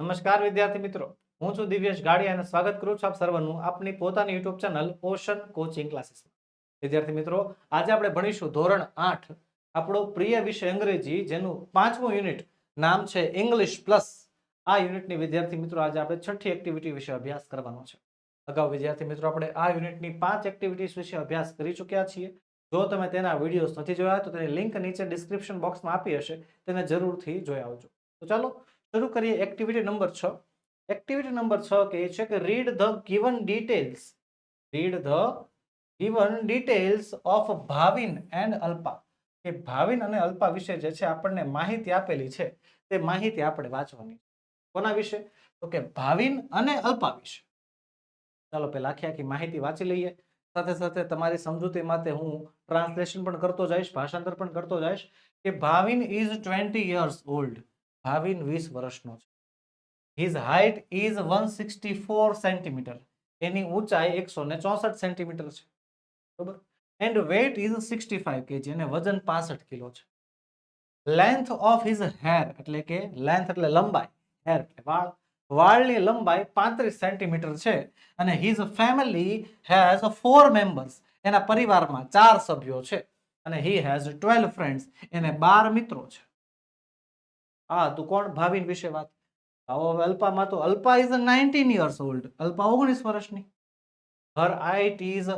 નમસ્કાર વિદ્યાર્થી મિત્રો. હું છું દિવ્યેશ ગાડી અને સ્વાગત કરું છું આપ સર્વનું આપની પોતાની યુટ્યુબ ચેનલ ઓશન કોચિંગ ક્લાસીસમાં વિદ્યાર્થી મિત્રો, આજે આપણે ભણીશું ધોરણ આઠ, આપણો પ્રિય વિષય અંગ્રેજી, જેનું પાંચમું યુનિટ નામ છે ઇંગ્લિશ પ્લસ. આ યુનિટની વિદ્યાર્થી મિત્રો, આજે આપણે છઠ્ઠી એક્ટિવિટી વિશે અભ્યાસ કરવાનો છે. અગાઉ વિદ્યાર્થી મિત્રો, આપણે આ યુનિટની પાંચ એક્ટિવિટીઝ વિશે અભ્યાસ કરી ચૂક્યા છીએ. જો તમે તેના વિડીયોઝ નથી જોયા તો તેની લિંક નીચે ડિસ્ક્રિપ્શન બોક્સમાં આપી હશે, તેને જરૂરથી જોઈ આવજો. તો ચાલો શરૂ કરીએ એક્ટિવિટી નંબર છ. એક્ટિવિટી નંબર છ કહે છે કે read the given details read the given details of Bhavin and Alpa. કે ભાવિન અને અલ્પા વિશે જે છે આપણને માહિતી આપેલી છે, તે માહિતી આપણે વાંચવાની કોના વિશે? તો કે ભાવિન અને અલ્પા વિશે. ચાલો પહેલા આખી આખી માહિતી વાંચી લઈએ. સાથે સાથે તમારી સમજૂતી માટે હું ટ્રાન્સલેશન પણ કરતો જઈશ, ભાષાંતર પણ કરતો જઈશ કે Bhavin is twenty years old Bhavin વીસ વર્ષનો છે. His height is one sixty four centimetre એની ઊંચાઈ એકસો ને ચોસઠ સેન્ટીમીટર છે. બરોબર? And weight is sixty five KG અને વજન પાસઠ કિલો છે. લેન્થ ઓફ હિઝ હેર એટલે કે લેન્થ એટલે લંબાઈ હેર એટલે વાળ. વાળની લંબાઈ પાંત્રીસ સેન્ટીમીટર છે અને his family has four members એના પરિવારમાં ચાર સભ્યો છે અને હી હેઝ ટ્વેલ્વ ફ્રેન્ડ્સ એને બાર મિત્રો છે. હા, તું કોણ? ભાવિન વિશે વાત. આવો, હવે અલ્પામાં તો Alpa is nineteen years old Alpa ઓગણીસ વર્ષની. Her height is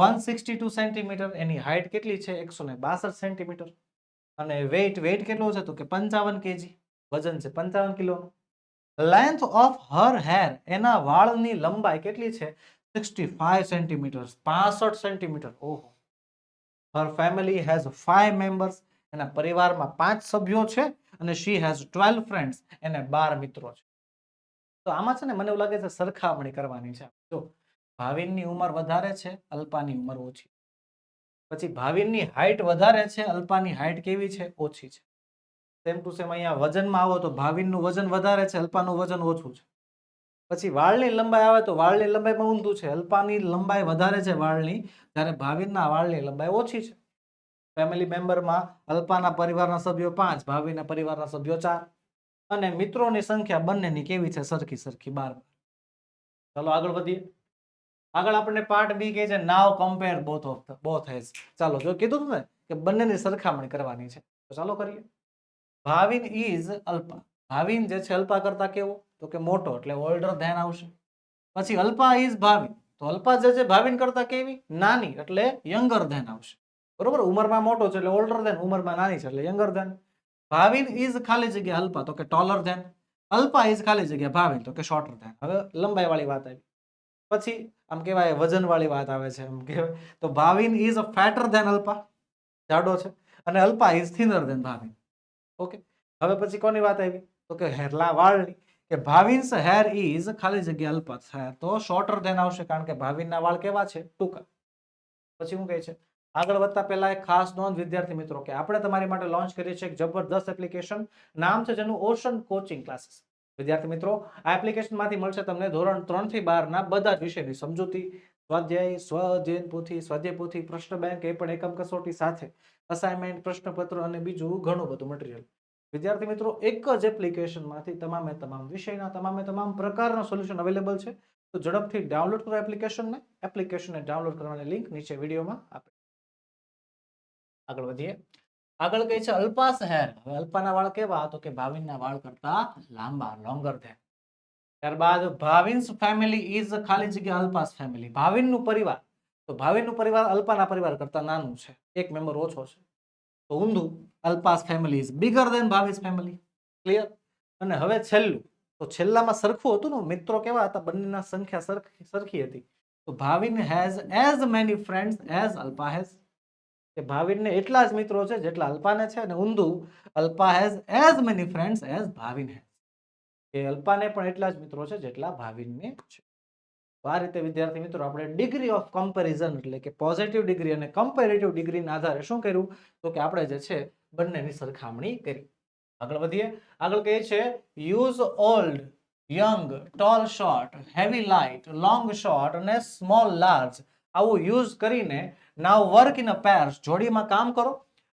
one sixty two centimetre any height કેટલી છે? એકસો ને બાસઠ સેન્ટીમીટર અને વેઇટ વેઇટ કેટલો છે તો કે પંચાવન કેજી વજન છે પંચાવન કિલોનું. લેન્થ ઓફ હર હેર એના વાળની લંબાઈ કેટલી છે? સિક્સટી ફાઈવ સેન્ટીમીટર પાસઠ સેન્ટીમીટર ઓહો. Her family has five members એના પરિવારમાં પાંચ સભ્યો છે અને શી હેઝ ટ્વેલ્વ ફ્રેન્ડ્સ એને બાર મિત્રો છે. તો આમાં છે ને મને એવું લાગે છે સરખામણી કરવાની છે. જો ભાવિનની ઉંમર વધારે છે, અલ્પાની ઉંમર ઓછી. પછી ભાવિનની હાઇટ વધારે છે, અલ્પાની હાઇટ કેવી છે? ઓછી છે. સેમ ટુ સેમ અહીંયા વજનમાં આવો તો ભાવિનનું વજન વધારે છે, અલ્પાનું વજન ઓછું છે. પછી વાળની લંબાઈ આવે તો વાળની લંબાઈમાં ઊંધું છે, અલ્પાની લંબાઈ વધારે છે વાળની, જ્યારે ભાવિનના વાળની લંબાઈ ઓછી છે. ફેમિલી મેમ્બરમાં અલ્પાના પરિવારના સભ્યો પાંચ ભાવિના પરિવારના સભ્યો ચાર અને મિત્રોની સંખ્યા બંનેની કેવી છે? સરખી સરખી બાર ચાલો આગળ વધીએ. આગળ આપણને પાર્ટ બી કહે છે now compare both of both has ચાલો, જો કીધું ને કે બંનેની સરખામણી કરવાની છે, તો ચાલો કરીએ. ભાવિન ઇઝ અલ્પા. ભાવિન જે છે, અલ્પા કરતા કેવો? તો કે મોટો, એટલે ઓલ્ડર ધેન આવશે. પછી અલ્પા ઇઝ ભાવિન. તો અલ્પા જે છે, ભાવિન કરતા કેવી? નાની, એટલે યંગર ધેન આવશે. બરોબર ઉંમરમાં મોટો છે એટલે ઓલ્ડર ધેન ઉંમરમાં નાની છે એટલે યંગર ધેન ભાવિન ઇઝ ખાલી જગ્યા અલ્પા તો કે ટોલર ધેન અલ્પા ઇઝ ખાલી જગ્યા ભાવિન તો કે શોર્ટર ધેન હવે લંબાઈ વાળી વાત આવી. પછી આમ કહેવાય વજન વાળી વાત આવે છે એમ કહેવાય. તો Bhavin is a fatter than Alpa જાડો છે. અને Alpa is thinner than Bhavin. Okay? હવે પછી કોની વાત આવી? તો કે હેરલા વાળની. કે ભાવિન્સ હેર ઇઝ ખાલી જગ્યા અલ્પા હેર તો શોર્ટર ધેન આવશે, કારણ કે ભાવિનના વાળ કેવા છે? ટૂંકા. પછી શું કહે છે? આગળ વધતા પહેલા એક ખાસ નોંધ, વિદ્યાર્થી મિત્રો, કે આપણે તમારી માટે લોન્ચ કરીએ છીએ એક જબરદસ્ત એપ્લિકેશન નામ છે જેનું ઓશન કોચિંગ ક્લાસીસ વિદ્યાર્થી મિત્રો, આ એપ્લિકેશનમાંથી મળશે તમને ધોરણ ત્રણથી બારના બધા જ વિષયની સમજૂતી. સ્વાધ્યાય સ્વજૈન પોથી સ્વાધ્યાય પોથી પ્રશ્ન બેંક એ પણ એકમ કસોટી સાથે. અસાઇનમેન્ટ પ્રશ્નપત્ર અને બીજું ઘણું બધું મટીરિયલ વિદ્યાર્થી મિત્રો, એક જ એપ્લિકેશનમાંથી તમામે તમામ વિષયના તમામે તમામ પ્રકારના સોલ્યુશન અવેલેબલ છે. તો ઝડપથી ડાઉનલોડ કરો એપ્લિકેશનને એપ્લિકેશનને ડાઉનલોડ કરવાની લિંક નીચે વિડીયોમાં આપે આગળ વધીએ. આગળ કહે છે અલ્પાસ હેર. હવે અલ્પાના વાળ કેવા તો કે ભાવિનના વાળ કરતા લાંબા લોંગર ધેન ત્યારબાદ ભાવિન્સ ફેમિલી ઇઝ ખાલી જગ્યા અલ્પાસ ફેમિલી ભાવિનનું પરિવાર. તો ભાવિનનું પરિવાર અલ્પાના પરિવાર કરતા નાનું છે. એક મેમ્બર ઓછો છે. તો ઊંધું Alpa's family is bigger than Bhavin's family clear અને હવે છેલ્લું. તો છેલ્લામાં સરખું હતું ને, મિત્રો કેવા હતા? બંનેના સંખ્યા સરખી સરખી હતી. તો Bhavin has as many friends as Alpa has કે ભાવિનને એટલા જ મિત્રો છે જેટલા અલ્પાને છે અને ઊંધું Alpa has as many friends as Bhavin has કે અલ્પાને પણ એટલા જ મિત્રો છે જેટલા ભાવિનને છે. તો આ રીતે, વિદ્યાર્થી મિત્રો, આપણે ડિગ્રી ઓફ કમ્પેરિઝન એટલે કે પોઝિટિવ ડિગ્રી અને કમ્પેરેટિવ ડિગ્રીના આધારે શું કર્યું? તો કે આપણે જે છે બંનેની સરખામણી કરી. આગળ વધીએ. આગળ કહે છે use old young tall short heavy light long short અને સ્મોલ લાર્જ આવું યુઝ કરીને now work in a pairs જોડીમાં કામ કરો.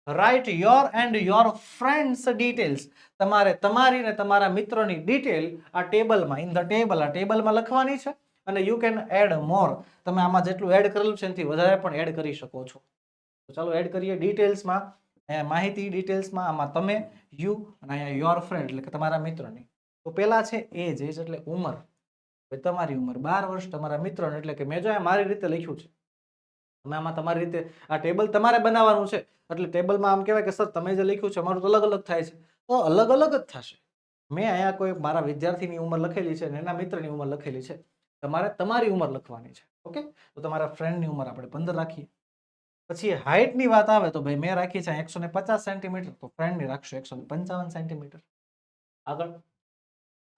Write your and your friends details તમારે તમારી ને તમારા મિત્રોની ડિટેલ આ ટેબલમાં ઇન ધ ટેબલ આ ટેબલમાં લખવાની છે અને યુ કેન એડ મોર તમે આમાં જેટલું એડ કરેલું છે એનાથી વધારે પણ એડ કરી શકો છો. તો ચાલો એડ કરીએ ડિટેલ્સમાં માહિતી ડિટેલ્સમાં આમાં તમે યુ અને અહીંયા યોર ફ્રેન્ડ એટલે કે તમારા મિત્રોની. તો પહેલાં છે એજ એજ એટલે ઉંમર. તમારી ઉંમર. બાર વર્ષ તમારા મિત્રોને, એટલે કે મેં જો મારી રીતે લખ્યું છે. તમે આમાં તમારી રીતે આ ટેબલ તમારે બનાવવાનું છે. એટલે ટેબલમાં આમ કહેવાય કે, સર, તમે જે લખ્યું છે, અમારું તો અલગ અલગ થાય છે. તો અલગ અલગ જ થશે. મેં અહીંયા કોઈ મારા વિદ્યાર્થીની ઉંમર લખેલી છે અને એના મિત્રની ઉંમર લખેલી છે. તમારે તમારી ઉંમર લખવાની છે. ઓકે? તો તમારા ફ્રેન્ડની ઉંમર આપણે પંદર રાખીએ. પછી હાઇટની વાત આવે તો ભાઈ મેં રાખી છે એકસો ને પચાસ સેન્ટીમીટર તો ફ્રેન્ડની રાખશો એકસો ને પંચાવન સેન્ટીમીટર આગળ.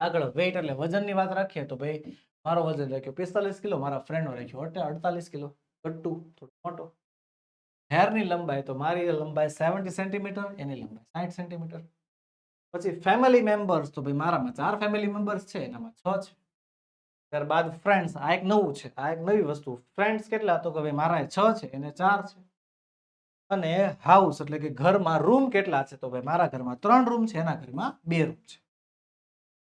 આગળ વેઇટ એટલે વજનની વાત રાખીએ તો ભાઈ મારો વજન રાખ્યો પિસ્તાલીસ કિલો, મારા ફ્રેન્ડનો રાખ્યો અડતાલીસ કિલો. ગટ્ટુ થોડો મોટો. હેરની લંબાઈ, તો મારી લંબાઈ સેવન્ટી સેન્ટીમીટર એની લંબાઈ સાઠ સેન્ટીમીટર પછી ફેમિલી મેમ્બર્સ તો ભાઈ મારામાં ચાર ફેમિલી મેમ્બર્સ છે, એનામાં છ છે. ત્યારબાદ ફ્રેન્ડ્સ આ એક નવું છે, આ એક નવી વસ્તુ. ફ્રેન્ડ્સ કેટલા? તો કે ભાઈ મારા છ છે, એને ચાર છે. અને હાઉસ એટલે કે ઘરમાં રૂમ કેટલા છે? તો ભાઈ મારા ઘરમાં ત્રણ રૂમ છે, એના ઘરમાં બે રૂમ છે.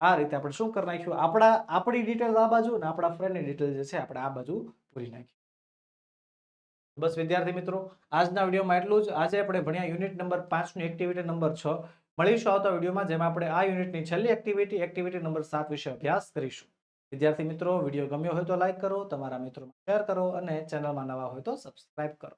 આ રીતે આપણે શું કરી નાખ્યું? આપણા, આપણી ડિટેલ આ બાજુ અને આપણા ફ્રેન્ડની ડિટેલ જે છે, આપણે આ બાજુ પૂરી નાખી. બસ વિદ્યાર્થી મિત્રો, આજના વિડીયોમાં એટલું જ. આજે આપણે ભણ્યા યુનિટ નંબર પાંચની એક્ટિવિટી નંબર છ. મળીશું આવતા વિડીયોમાં, જેમાં આપણે આ યુનિટની છેલ્લી એક્ટિવિટી એક્ટિવિટી નંબર સાત વિશે અભ્યાસ કરીશું. વિદ્યાર્થી મિત્રો, વીડિયો ગમ્યો હોય તો લાઇક કરો, તમારા મિત્રોમાં શેર કરો અને ચેનલમાં નવા હોય તો સબસ્ક્રાઇબ કરો.